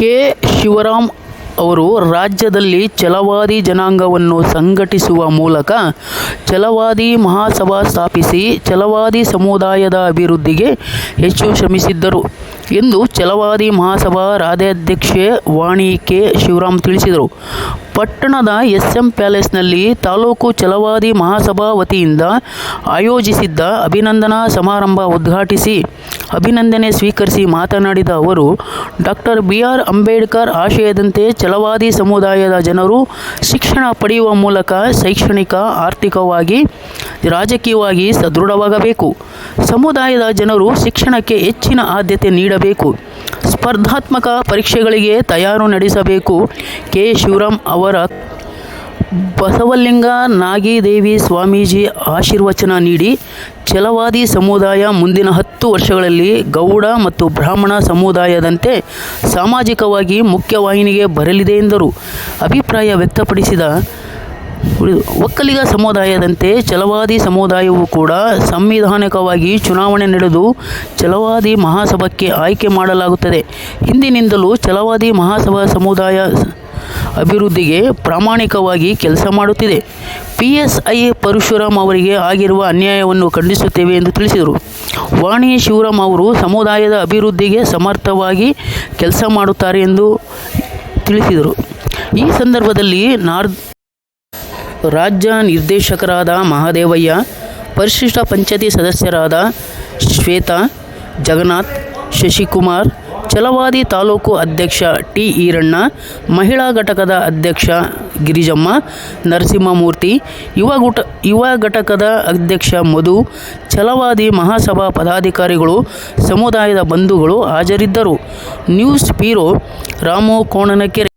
K. Shivaram ಅವರು ರಾಜ್ಯದಲ್ಲಿ ಛಲವಾದಿ ಜನಾಂಗವನ್ನು ಸಂಘಟಿಸುವ ಮೂಲಕ ಛಲವಾದಿ ಮಹಾಸಭಾ ಸ್ಥಾಪಿಸಿ ಛಲವಾದಿ ಸಮುದಾಯದ ಅಭಿವೃದ್ಧಿಗೆ ಹೆಚ್ಚು ಶ್ರಮಿಸಿದ್ದರು. ಎಂದು ಛಲವಾದಿ ಮಹಾಸಭಾ ರಾಜ್ಯಾಧ್ಯಕ್ಷೆ ವಾಣಿ ಕೆ ಶಿವರಾಮ್ ತಿಳಿಸಿದರು. ಪಟ್ಟಣದ ಎಸ್ಎಂ ಪ್ಯಾಲೇಸ್ನಲ್ಲಿ ತಾಲೂಕು ಛಲವಾದಿ ಮಹಾಸಭಾ ವತಿಯಿಂದ ಆಯೋಜಿಸಿದ್ದ ಅಭಿನಂದನಾ ಸಮಾರಂಭ ಉದ್ಘಾಟಿಸಿ ಅಭಿನಂದನೆ ಸ್ವೀಕರಿಸಿ ಮಾತನಾಡಿದ ಅವರು, ಡಾಕ್ಟರ್ ಬಿ ಆರ್ ಅಂಬೇಡ್ಕರ್ ಆಶಯದಂತೆ ಛಲವಾದಿ ಸಮುದಾಯದ ಜನರು ಶಿಕ್ಷಣ ಪಡೆಯುವ ಮೂಲಕ ಶೈಕ್ಷಣಿಕ, ಆರ್ಥಿಕವಾಗಿ, ರಾಜಕೀಯವಾಗಿ ಸದೃಢವಾಗಬೇಕು. ಸಮುದಾಯದ ಜನರು ಶಿಕ್ಷಣಕ್ಕೆ ಹೆಚ್ಚಿನ ಆದ್ಯತೆ ನೀಡಬೇಕು. ಸ್ಪರ್ಧಾತ್ಮಕ ಪರೀಕ್ಷೆಗಳಿಗೆ ತಯಾರು ನಡೆಸಬೇಕು. ಕೆ. ಶಿವರಾಮ್ ಅವರ ಬಸವಲಿಂಗ ನಾಗಿದೇವಿ ಸ್ವಾಮೀಜಿ ಆಶೀರ್ವಚನ ನೀಡಿ ಛಲವಾದಿ ಸಮುದಾಯ ಮುಂದಿನ ಹತ್ತು ವರ್ಷಗಳಲ್ಲಿ ಗೌಡ ಮತ್ತು ಬ್ರಾಹ್ಮಣ ಸಮುದಾಯದಂತೆ ಸಾಮಾಜಿಕವಾಗಿ ಮುಖ್ಯವಾಹಿನಿಗೆ ಬರಲಿದೆ ಎಂದರು. ಅಭಿಪ್ರಾಯ ವ್ಯಕ್ತಪಡಿಸಿದ ಒಕ್ಕಲಿಗ ಸಮುದಾಯದಂತೆ ಛಲವಾದಿ ಸಮುದಾಯವೂ ಕೂಡ ಸಂವಿಧಾನಿಕವಾಗಿ ಚುನಾವಣೆ ನಡೆದು ಛಲವಾದಿ ಮಹಾಸಭಕ್ಕೆ ಆಯ್ಕೆ ಮಾಡಲಾಗುತ್ತದೆ. ಹಿಂದಿನಿಂದಲೂ ಚಲವಾದಿ ಮಹಾಸಭಾ ಸಮುದಾಯ ಅಭಿವೃದ್ಧಿಗೆ ಪ್ರಾಮಾಣಿಕವಾಗಿ ಕೆಲಸ ಮಾಡುತ್ತಿದೆ. ಪಿ ಎಸ್ ಐ ಪರಶುರಾಮ್ ಅವರಿಗೆ ಆಗಿರುವ ಅನ್ಯಾಯವನ್ನು ಖಂಡಿಸುತ್ತೇವೆ ಎಂದು ತಿಳಿಸಿದರು. ವಾಣಿ ಶಿವರಾಮ್ ಅವರು ಸಮುದಾಯದ ಅಭಿವೃದ್ಧಿಗೆ ಸಮರ್ಥವಾಗಿ ಕೆಲಸ ಮಾಡುತ್ತಾರೆ ಎಂದು ತಿಳಿಸಿದರು. ಈ ಸಂದರ್ಭದಲ್ಲಿ ನಾರ್ತ್ ರಾಜ್ಯ ನಿರ್ದೇಶಕರಾದ ಮಹಾದೇವಯ್ಯ, ಪರಿಶಿಷ್ಟ ಪಂಚಾಯತಿ ಸದಸ್ಯರಾದ ಶ್ವೇತಾ, ಜಗನ್ನಾಥ್, ಶಶಿಕುಮಾರ್, ಚಲವಾದಿ ತಾಲೂಕು ಅಧ್ಯಕ್ಷ ಟಿ ಈರಣ್ಣ, ಮಹಿಳಾ ಘಟಕದ ಅಧ್ಯಕ್ಷ ಗಿರಿಜಮ್ಮ, ನರಸಿಂಹಮೂರ್ತಿ, ಯುವ ಗುಟ, ಯುವ ಘಟಕದ ಅಧ್ಯಕ್ಷ ಮಧು ಛಲವಾದಿ ಮಹಾಸಭಾ ಪದಾಧಿಕಾರಿಗಳು, ಸಮುದಾಯದ ಬಂಧುಗಳು ಹಾಜರಿದ್ದರು. ನ್ಯೂಸ್ ಪೀರೋ ರಾಮು ಕೋಣನಕೆರೆ.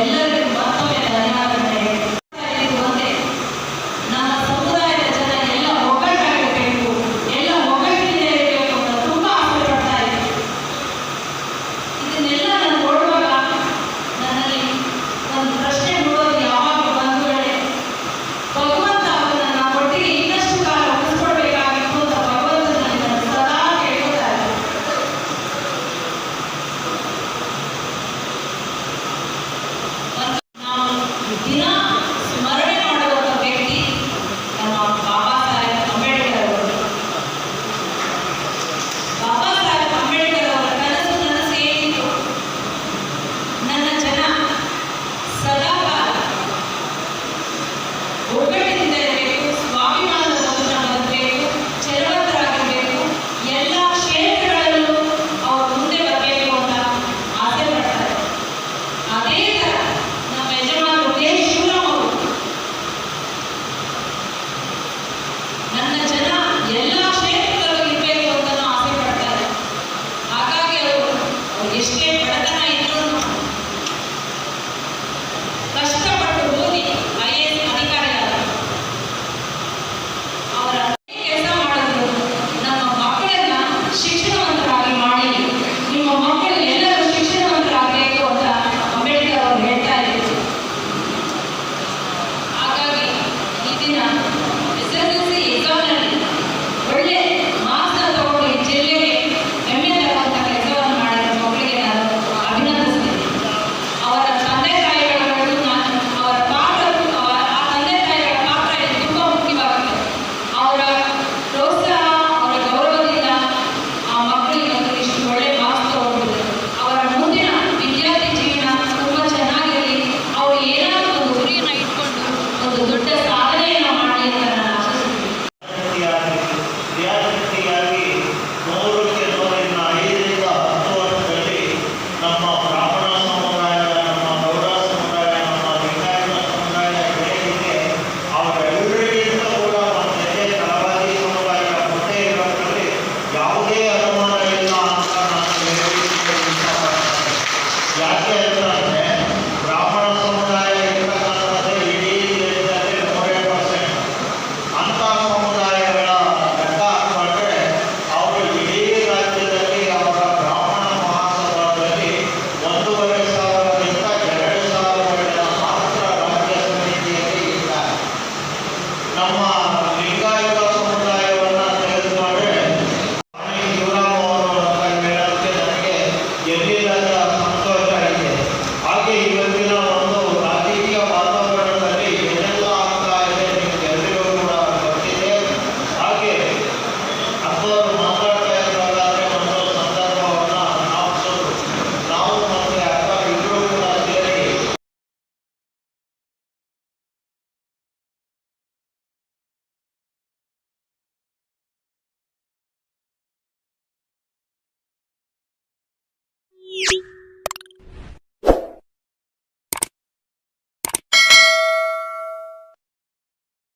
옛날에